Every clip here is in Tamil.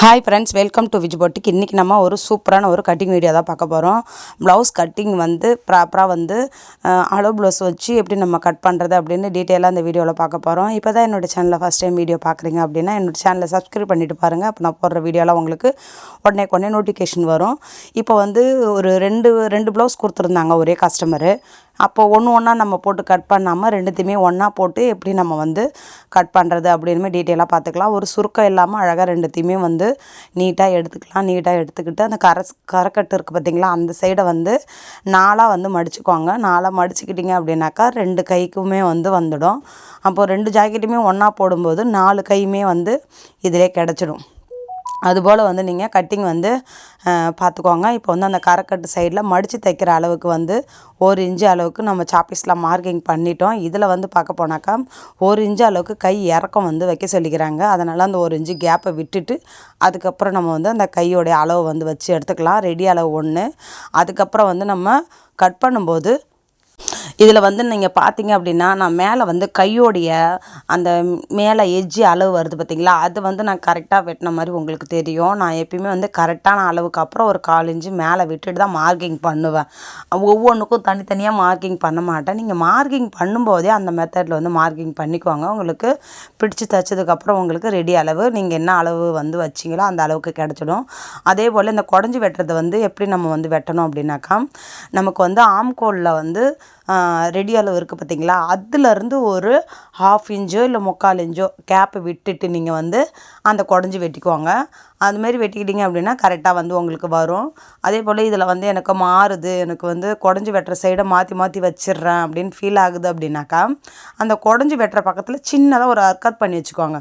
Hi friends welcome to Vij பொட்டிக்கு இன்றைக்கி நம்ம ஒரு சூப்பரான ஒரு கட்டிங் வீடியோ தான் பார்க்க போகிறோம் ப்ளவுஸ் கட்டிங் வந்து ப்ராப்பராக வந்து அளவு ப்ளவுஸ் வச்சு எப்படி நம்ம கட் பண்ணுறது அப்படின்னு டீட்டெயிலாக அந்த வீடியோவில் பார்க்க போகிறோம் இப்போ தான் என்னோடய சேனலில் ஃபஸ்ட் டைம் வீடியோ பார்க்குறீங்க அப்படின்னா என்னோடய சேனலை சப்ஸ்கிரைப் பண்ணிட்டு பாருங்கள் அப்போ நான் போடுற வீடியோலாம் உங்களுக்கு உடனே உடனே நோட்டிஃபிகேஷன் வரும். இப்போ வந்து ஒரு ரெண்டு ரெண்டு ப்ளவுஸ் கொடுத்துருந்தாங்க ஒரே கஸ்டமரு அப்போ ஒன்று ஒன்றா நம்ம போட்டு கட் பண்ணாமல் ரெண்டுத்தையுமே ஒன்றா போட்டு எப்படி நம்ம வந்து கட் பண்ணுறது அப்படின்னு டீட்டெயிலாக பார்த்துக்கலாம். ஒரு சுருக்கம் இல்லாமல் அழகாக ரெண்டுத்தையுமே வந்து நீட்டாக எடுத்துக்கலாம். நீட்டாக எடுத்துக்கிட்டு அந்த கரை கரக்கட்டு இருக்குது பார்த்தீங்களா? அந்த சைடை வந்து நாளாக வந்து மடிச்சுக்குவாங்க நாளாக மடிச்சுக்கிட்டிங்க அப்படின்னாக்கா ரெண்டு கைக்குமே வந்து வந்துடும். அப்போது ரெண்டு ஜாக்கெட்டுமே ஒன்றா போடும்போது நாலு கையுமே வந்து இதிலே கிடச்சிடும். அதுபோல் வந்து நீங்கள் கட்டிங் வந்து பார்த்துக்கோங்க இப்போ வந்து அந்த கரக்கட்டு சைடில் மடித்து தைக்கிற அளவுக்கு வந்து ஒரு இன்ச்சு அளவுக்கு நம்ம சாப்பீஸில் மார்க்கிங் பண்ணிட்டோம். இதில் வந்து பார்க்க போனாக்கா ஒரு இன்ச்சு அளவுக்கு கை இறக்கம் வந்து வைக்க சொல்லிக்கிறாங்க. அதனால் அந்த ஒரு இன்ச்சு கேப்பை விட்டுட்டு அதுக்கப்புறம் நம்ம வந்து அந்த கையோடைய அளவு வந்து வச்சு எடுத்துக்கலாம். ரெடி அளவு ஒன்று அதுக்கப்புறம் வந்து நம்ம கட் பண்ணும்போது இதில் வந்து நீங்கள் பார்த்தீங்க அப்படின்னா நான் மேலே வந்து கையோடைய அந்த மேலே எஜ்ஜி அளவு வருது பார்த்தீங்களா? அது வந்து நான் கரெக்டாக வெட்டின மாதிரி உங்களுக்கு தெரியும். நான் எப்பயுமே வந்து கரெக்டான அளவுக்கு அப்புறம் ஒரு கால் இன்ச்சு மேலே விட்டுட்டு தான் மார்க்கிங் பண்ணுவேன். ஒவ்வொன்றுக்கும் தனித்தனியாக மார்க்கிங் பண்ண மாட்டேன். நீங்கள் மார்க்கிங் பண்ணும்போதே அந்த மெத்தடில் வந்து மார்க்கிங் பண்ணிக்குவாங்க உங்களுக்கு பிடிச்சி தைச்சதுக்கப்புறம் உங்களுக்கு ரெடி அளவு நீங்கள் என்ன அளவு வந்து வச்சிங்களோ அந்த அளவுக்கு கிடச்சிடும். அதே போல் இந்த குடஞ்சி வெட்டுறது வந்து எப்படி நம்ம வந்து வெட்டணும் அப்படின்னாக்கா நமக்கு வந்து ஆம்கோலில் வந்து ரெடி அளவு இருக்குது பார்த்தீங்களா அதுலேருந்து ஒரு ஹாஃப் இன்ச்சோ இல்லை முக்கால் இன்ச்சோ கேப்பை விட்டுட்டு நீங்கள் வந்து அந்த குடஞ்சி வெட்டிக்குவாங்க அதுமாரி வெட்டிக்கிட்டீங்க அப்படின்னா கரெக்டாக வந்து உங்களுக்கு வரும். அதே போல் இதில் வந்து எனக்கு மாறுது. எனக்கு வந்து குடஞ்சி வெட்டுற சைடை மாற்றி மாற்றி வச்சிடுறேன் அப்படின்னு ஃபீல் ஆகுது அப்படின்னாக்கா அந்த குடஞ்சி வெட்டுற பக்கத்தில் சின்னதாக ஒரு அர்க்கத் பண்ணி வச்சுக்கோங்க.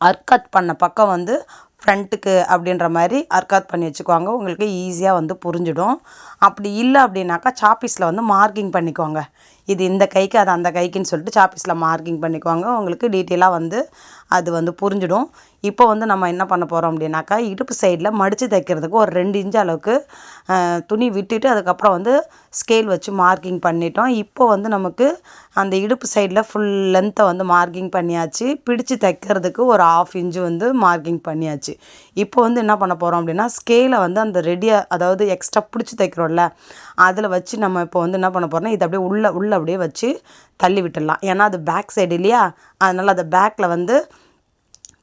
அர்க்கத் பண்ண பக்கம் வந்து ஃப்ரண்ட்டுக்கு அப்படின்ற மாதிரி அர்க்காத் பண்ணி வச்சுக்குவாங்க. உங்களுக்கு ஈஸியாக வந்து புரிஞ்சிடும். அப்படி இல்லை அப்படின்னாக்கா சாப்பீஸில் வந்து மார்க்கிங் பண்ணிக்கோங்க. இது இந்த கைக்கு அது அந்த கைக்குன்னு சொல்லிட்டு சாப்பீஸில் மார்க்கிங் பண்ணிக்குவாங்க. உங்களுக்கு டீட்டெயிலாக வந்து அது வந்து புரிஞ்சிடும். இப்போ வந்து நம்ம என்ன பண்ண போகிறோம் அப்படின்னாக்கா இடுப்பு சைடில் மடித்து தைக்கிறதுக்கு ஒரு ரெண்டு இன்ச் அளவுக்கு துணி விட்டுட்டு அதுக்கப்புறம் வந்து ஸ்கேல் வச்சு மார்க்கிங் பண்ணிட்டோம். இப்போ வந்து நமக்கு அந்த இடுப்பு சைடில் ஃபுல் லென்த்தை வந்து மார்க்கிங் பண்ணியாச்சு. பிடிச்சு தைக்கிறதுக்கு ஒரு ஆஃப் இன்ச்சு வந்து மார்க்கிங் பண்ணியாச்சு. இப்போ வந்து என்ன பண்ண போகிறோம் அப்படின்னா ஸ்கேலை வந்து அந்த ரெடியாக அதாவது எக்ஸ்ட்ரா பிடிச்சி தைக்கிறோம்ல அதில் வச்சு நம்ம இப்போ வந்து என்ன பண்ண போகிறோம்னா இது அப்படியே உள்ளே உள்ளே அப்படியே வச்சு தள்ளி விட்டுடலாம். ஏன்னா அது பேக் சைடு இல்லையா? அதனால் அதை பேக்கில் வந்து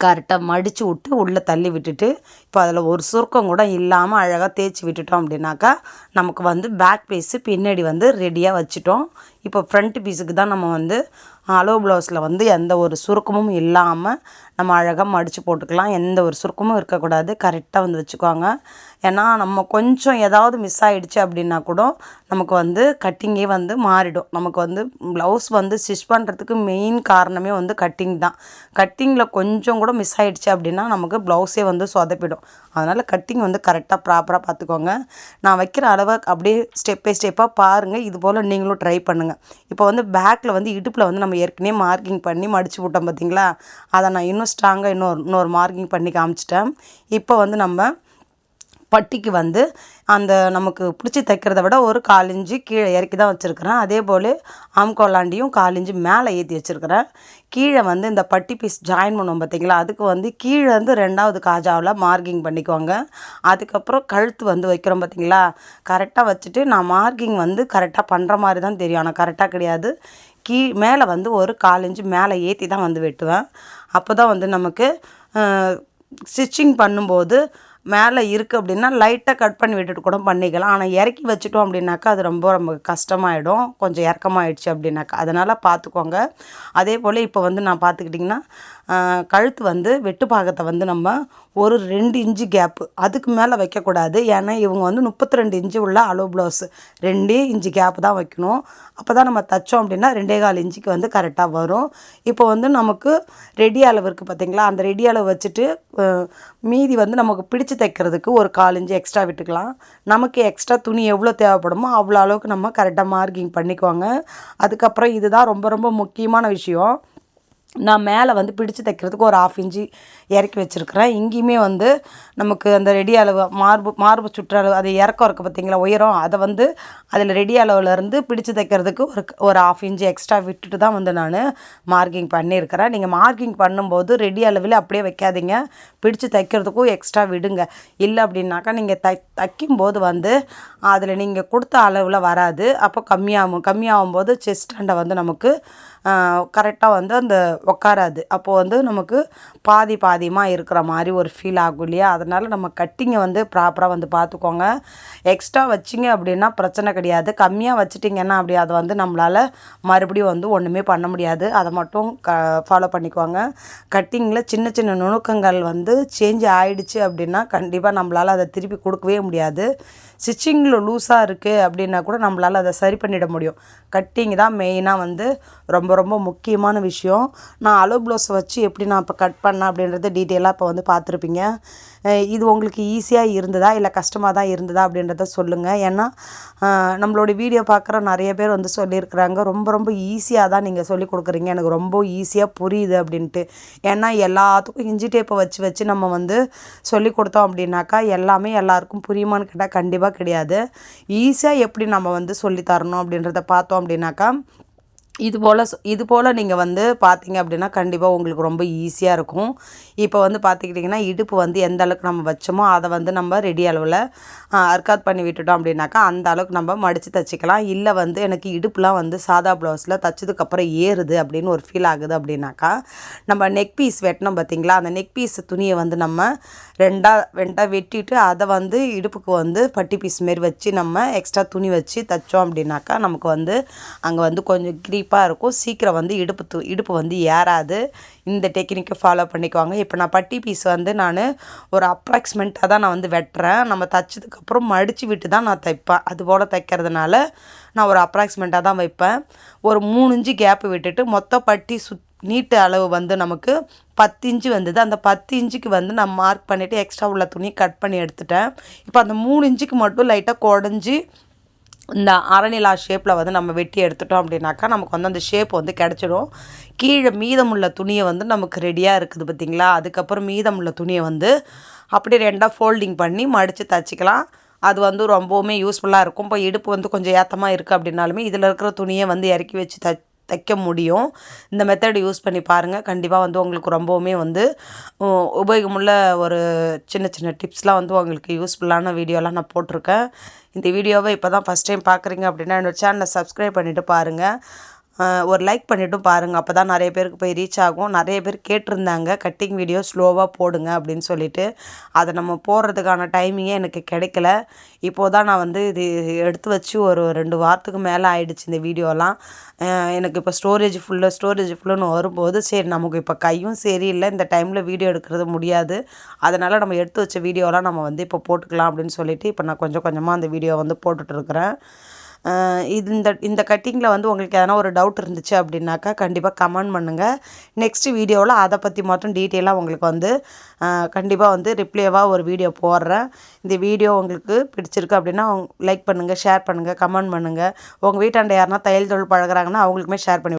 கரெக்டாக மடித்து விட்டு உள்ளே தள்ளி விட்டுட்டு இப்போ அதில் ஒரு சுருக்கம் கூட இல்லாமல் அழகாக தேய்ச்சி விட்டுட்டோம் அப்படின்னாக்கா நமக்கு வந்து பேக் பீஸு பின்னாடி வந்து ரெடியாக வச்சுட்டோம். இப்போ ஃப்ரண்ட் பீஸுக்கு தான் நம்ம வந்து அலோ ப்ளவுஸில் வந்து எந்த ஒரு சுருக்கமும் இல்லாமல் நம்ம அழகாக மடித்து போட்டுக்கலாம். எந்த ஒரு சுருக்கமும் இருக்கக்கூடாது. கரெக்டாக வந்து வச்சுக்கோங்க. ஏன்னா நம்ம கொஞ்சம் ஏதாவது மிஸ் ஆகிடுச்சு அப்படின்னா கூட நமக்கு வந்து கட்டிங்கே வந்து மாறிடும். நமக்கு வந்து ப்ளவுஸ் வந்து ஸ்டிச் பண்ணுறதுக்கு மெயின் காரணமே வந்து கட்டிங் தான். கட்டிங்கில் கொஞ்சம் கூட மிஸ் ஆகிடுச்சு அப்படின்னா நமக்கு ப்ளவுஸே வந்து சொதப்பிடும். அதனால் கட்டிங் வந்து கரெக்டாக ப்ராப்பராக பார்த்துக்கோங்க. நான் வைக்கிற அளவை அப்படியே ஸ்டெப் பை ஸ்டெப்பாக பாருங்கள் இது போல் நீங்களும் ட்ரை பண்ணுங்கள் இப்போ வந்து பேக்கில் வந்து இடுப்பில் வந்து நம்ம ஏற்கனவே மார்க்கிங் பண்ணி மடித்து விட்டோம் பார்த்தீங்களா? அதை நான் இன்னும் ஸ்ட்ராங்காக இன்னொரு இன்னொரு மார்க்கிங் பண்ணி காமிச்சிட்டேன். இப்போ வந்து நம்ம பட்டிக்கு வந்து அந்த நமக்கு பிடிச்சி தைக்கிறத விட ஒரு கால் கீழே இறக்கி தான் வச்சுருக்கிறேன். அதே போல் ஆம்கோலாண்டியும் கால் மேலே ஏற்றி வச்சுருக்கிறேன். கீழே வந்து இந்த பட்டி பீஸ் ஜாயின் பண்ணுவோம் பார்த்தீங்களா? அதுக்கு வந்து கீழே வந்து ரெண்டாவது காஜாவில் மார்க்கிங் பண்ணிக்குவாங்க அதுக்கப்புறம் கழுத்து வந்து வைக்கிறோம் பார்த்தீங்களா? கரெக்டாக வச்சுட்டு நான் மார்க்கிங் வந்து கரெக்டாக பண்ணுற மாதிரி தான் தெரியும். ஆனால் கரெக்டாக கிடையாது. கீ மேலே வந்து ஒரு கால் மேலே ஏற்றி தான் வந்து வெட்டுவேன். அப்போ தான் வந்து நமக்கு ஸ்டிச்சிங் பண்ணும்போது மேலே இருக்குது அப்படின்னா லைட்டாக கட் பண்ணி விட்டுட்டு கூட பண்ணிக்கலாம். ஆனால் இறக்கி வச்சுட்டோம் அப்படின்னாக்கா அது ரொம்ப ரொம்ப கஷ்டமாயிடும். கொஞ்சம் இறக்கமாயிடுச்சு அப்படின்னாக்கா. அதனால் பார்த்துக்கோங்க. அதே போல் இப்போ வந்து நான் பார்த்துக்கிட்டிங்கன்னா கழுத்து வந்து வெட்டு பாகத்தை வந்து நம்ம ஒரு ரெண்டு இன்ச்சு கேப்பு அதுக்கு மேலே வைக்கக்கூடாது. ஏன்னா இவங்க வந்து முப்பத்தி ரெண்டு இன்ச்சு உள்ள அளவு ப்ளவுஸு ரெண்டே இன்ச்சு கேப்பு தான் வைக்கணும். அப்போ தான் நம்ம தைச்சோம் அப்படின்னா ரெண்டே கால் இன்ச்சுக்கு வந்து கரெக்டாக வரும். இப்போ வந்து நமக்கு ரெடி அளவு இருக்குது பார்த்தீங்களா அந்த ரெடி அளவு வச்சுட்டு மீதி வந்து நமக்கு பிடிச்சு தைக்கிறதுக்கு ஒரு கால் இன்ச்சு எக்ஸ்ட்ரா விட்டுக்கலாம். நமக்கு எக்ஸ்ட்ரா துணி எவ்வளோ தேவைப்படுமோ அவ்வளோ அளவுக்கு நம்ம கரெக்டாக மார்க்கிங் பண்ணிக்குவாங்க. அதுக்கப்புறம் இதுதான் ரொம்ப ரொம்ப முக்கியமான விஷயம். நான் மேலே வந்து பிடிச்சு தைக்கிறதுக்கு ஒரு ஆஃப் இன்ச்சு இறக்கி வச்சுருக்கிறேன். இங்கேயுமே வந்து நமக்கு அந்த ரெடி அளவு மார்பு மார்பு சுற்றளவு அது இறக்கம் இருக்குது பார்த்தீங்களா உயரம் அதை வந்து அதில் ரெடி அளவுலேருந்து பிடிச்சு தைக்கிறதுக்கு ஒரு ஒரு ஆஃப் இன்ச்சு எக்ஸ்ட்ரா விட்டுட்டு தான் வந்து நான் மார்க்கிங் பண்ணியிருக்கிறேன். நீங்கள் மார்க்கிங் பண்ணும்போது ரெடி அளவில் அப்படியே வைக்காதீங்க. பிடிச்சு தைக்கிறதுக்கும் எக்ஸ்ட்ரா விடுங்க. இல்லை அப்படின்னாக்கா நீங்கள் தை தைக்கும்போது வந்து அதில் நீங்கள் கொடுத்த அளவில் வராது. அப்போ கம்மியாகும் கம்மியாகும் போது செஸ்ட் அண்டை வந்து நமக்கு கரெக்டாக வந்து அந்த உக்காராது. அப்போது வந்து நமக்கு பாதி பாதியமாக இருக்கிற மாதிரி ஒரு ஃபீல் ஆகும் இல்லையா? அதனால் நம்ம கட்டிங்கை வந்து ப்ராப்பராக வந்து பார்த்துக்கோங்க எக்ஸ்ட்ரா வச்சிங்க அப்படின்னா பிரச்சனை கிடையாது. கம்மியாக வச்சிட்டிங்கன்னா அப்படி அதை வந்து நம்மளால் மறுபடியும் வந்து ஒன்றுமே பண்ண முடியாது. அதை மட்டும் க ஃபாலோ பண்ணிக்குவாங்க கட்டிங்கில் சின்ன சின்ன நுணுக்கங்கள் வந்து சேஞ்ச் ஆகிடுச்சு அப்படின்னா கண்டிப்பாக நம்மளால் அதை திருப்பி கொடுக்கவே முடியாது. ஸ்டிச்சிங்கில் லூஸாக இருக்குது அப்படின்னா கூட நம்மளால் அதை சரி பண்ணிட முடியும். கட்டிங் தான் மெயினாக வந்து ரொம்ப ரொம்ப முக்கியமான விஷயம். நான் அலோ ப்ளவுஸை வச்சு எப்படி நான் இப்போ கட் பண்ணேன் அப்படின்றத டீட்டெயிலாக இப்போ வந்து பார்த்துருப்பீங்க. இது உங்களுக்கு ஈஸியாக இருந்ததா? இல்லை கஷ்டமாக தான் இருந்ததா? அப்படின்றத சொல்லுங்கள் ஏன்னா நம்மளோட வீடியோ பார்க்குற நிறைய பேர் வந்து சொல்லியிருக்கிறாங்க ரொம்ப ரொம்ப ஈஸியாக தான் நீங்கள் சொல்லி கொடுக்குறீங்க. எனக்கு ரொம்ப ஈஸியாக புரியுது அப்படின்ட்டு. ஏன்னா எல்லாத்துக்கும் இஞ்சி டேப்பை வச்சு வச்சு நம்ம வந்து சொல்லி கொடுத்தோம் அப்படின்னாக்கா எல்லாமே எல்லாருக்கும் புரியுமான்னு கேட்டால் கண்டிப்பாக கிடையாது. ஈஸியாக எப்படி நம்ம வந்து சொல்லி தரணும் அப்படின்றத பார்த்தோம் அப்படின்னாக்கா இது போல் இது போல் நீங்கள் வந்து பார்த்தீங்க அப்படின்னா கண்டிப்பாக உங்களுக்கு ரொம்ப ஈஸியாக இருக்கும். இப்போ வந்து பார்த்துக்கிட்டிங்கன்னா இடுப்பு வந்து எந்த அளவுக்கு நம்ம வச்சோமோ அதை வந்து நம்ம ரெடி அளவில் அர்க்காத் பண்ணி விட்டுட்டோம் அப்படின்னாக்கா அந்த அளவுக்கு நம்ம மடித்து தைச்சிக்கலாம். இல்லை வந்து எனக்கு இடுப்புலாம் வந்து சாதா ப்ளவுஸில் தைச்சதுக்கப்புறம் ஏறுது அப்படின்னு ஒரு ஃபீல் ஆகுது அப்படின்னாக்கா நம்ம நெக் பீஸ் வெட்டினோம் பார்த்தீங்களா அந்த நெக் பீஸ் துணியை வந்து நம்ம ரெண்டாக ரெண்டாக வெட்டிட்டு அதை வந்து இடுப்புக்கு வந்து பட்டி பீஸ் மாரி வச்சு நம்ம எக்ஸ்ட்ரா துணி வச்சு தைச்சோம் அப்படின்னாக்கா நமக்கு வந்து அங்கே வந்து கொஞ்சம் க்ரீப்பாக இருக்கும். சீக்கிரம் வந்து இடுப்பு து இடுப்பு வந்து ஏறாது. இந்த டெக்னிக்கை ஃபாலோ பண்ணிக்குவாங்க இப்போ நான் பட்டி பீஸ் வந்து நான் ஒரு அப்ராக்சிமெண்ட்டாக தான் நான் வந்து வெட்டுறேன். நம்ம தைச்சதுக்கப்புறம் மடித்து விட்டு தான் நான் தைப்பேன். அது போல் தைக்கிறதுனால நான் ஒரு அப்ராக்சிமெண்ட்டாக தான் வைப்பேன். ஒரு மூணு இன்ச்சு கேப்பு விட்டுட்டு மொத்த பட்டி சுத் நீட்டு அளவு வந்து நமக்கு பத்து இன்ச்சு வந்தது. அந்த பத்து இன்ச்சுக்கு வந்து நான் மார்க் பண்ணிவிட்டு எக்ஸ்ட்ரா உள்ள துணி கட் பண்ணி எடுத்துட்டேன். இப்போ அந்த மூணு இன்ச்சுக்கு மட்டும் லைட்டாக குடஞ்சி இந்த அரணிலா ஷேப்பில் வந்து நம்ம வெட்டி எடுத்துட்டோம் அப்படின்னாக்கா நமக்கு வந்து அந்த ஷேப் வந்து கிடச்சிடும். கீழே மீதமுள்ள துணியை வந்து நமக்கு ரெடியாக இருக்குது பார்த்திங்களா? அதுக்கப்புறம் மீதமுள்ள துணியை வந்து அப்படியே ரெண்டாக ஃபோல்டிங் பண்ணி மடித்து தைச்சிக்கலாம். அது வந்து ரொம்பவுமே யூஸ்ஃபுல்லாக இருக்கும். இப்போ இடுப்பு வந்து கொஞ்சம் ஏற்றமாக இருக்குது அப்படின்னாலுமே இதில் இருக்கிற துணியை வந்து இறக்கி வச்சு த தைக்க முடியும். இந்த மெத்தட் யூஸ் பண்ணி பாருங்கள் கண்டிப்பாக வந்து உங்களுக்கு ரொம்பவுமே வந்து உபயோகமுள்ள ஒரு சின்ன சின்ன டிப்ஸ்லாம் வந்து உங்களுக்கு யூஸ்ஃபுல்லான வீடியோலாம் நான் போட்டிருக்கேன். இந்த வீடியோவை இப்போ தான் ஃபஸ்ட் டைம் பார்க்குறீங்க அப்படின்னா என்னோடய சேனலை சப்ஸ்கிரைப் பண்ணிவிட்டு பாருங்கள் ஒரு லைக் பண்ணிவிட்டும் பாருங்கள் அப்போ தான் நிறைய பேருக்கு போய் ரீச் ஆகும். நிறைய பேர் கேட்டிருந்தாங்க. கட்டிங் வீடியோ ஸ்லோவாக போடுங்க அப்படின்னு சொல்லிட்டு. அதை நம்ம போடுறதுக்கான டைமிங்கே எனக்கு கிடைக்கல. இப்போது தான் நான் வந்து இது எடுத்து வச்சு ஒரு ரெண்டு வாரத்துக்கு மேலே ஆயிடுச்சு இந்த வீடியோலாம் எனக்கு இப்போ ஸ்டோரேஜ் ஃபுல்லாக ஸ்டோரேஜ் ஃபுல்லுன்னு வரும்போது சரி நமக்கு இப்போ கையும் சரியில்லை. இந்த டைமில் வீடியோ எடுக்கிறது முடியாது. அதனால் நம்ம எடுத்து வச்ச வீடியோலாம் நம்ம வந்து இப்போ போட்டுக்கலாம் அப்படின்னு சொல்லிட்டு இப்போ நான் கொஞ்சம் கொஞ்சமாக அந்த வீடியோ வந்து போட்டுட்ருக்குறேன் இது இந்த இந்த கட்டிங்கில் வந்து உங்களுக்கு எதனா ஒரு டவுட் இருந்துச்சு அப்படின்னாக்கா கண்டிப்பாக கமெண்ட் பண்ணுங்கள் நெக்ஸ்ட்டு வீடியோவில் அதை பற்றி மட்டும் டீட்டெயிலாக உங்களுக்கு வந்து கண்டிப்பாக வந்து ரிப்ளேவாக ஒரு வீடியோ போடுறேன். இந்த வீடியோ உங்களுக்கு பிடிச்சிருக்கு அப்படின்னா லைக் பண்ணுங்கள் ஷேர் பண்ணுங்கள் கமெண்ட் பண்ணுங்கள் உங்கள் வீட்டாண்ட யாருன்னா தையல் தொழில் பழகிறாங்கன்னா அவங்களுக்குமே ஷேர் பண்ணி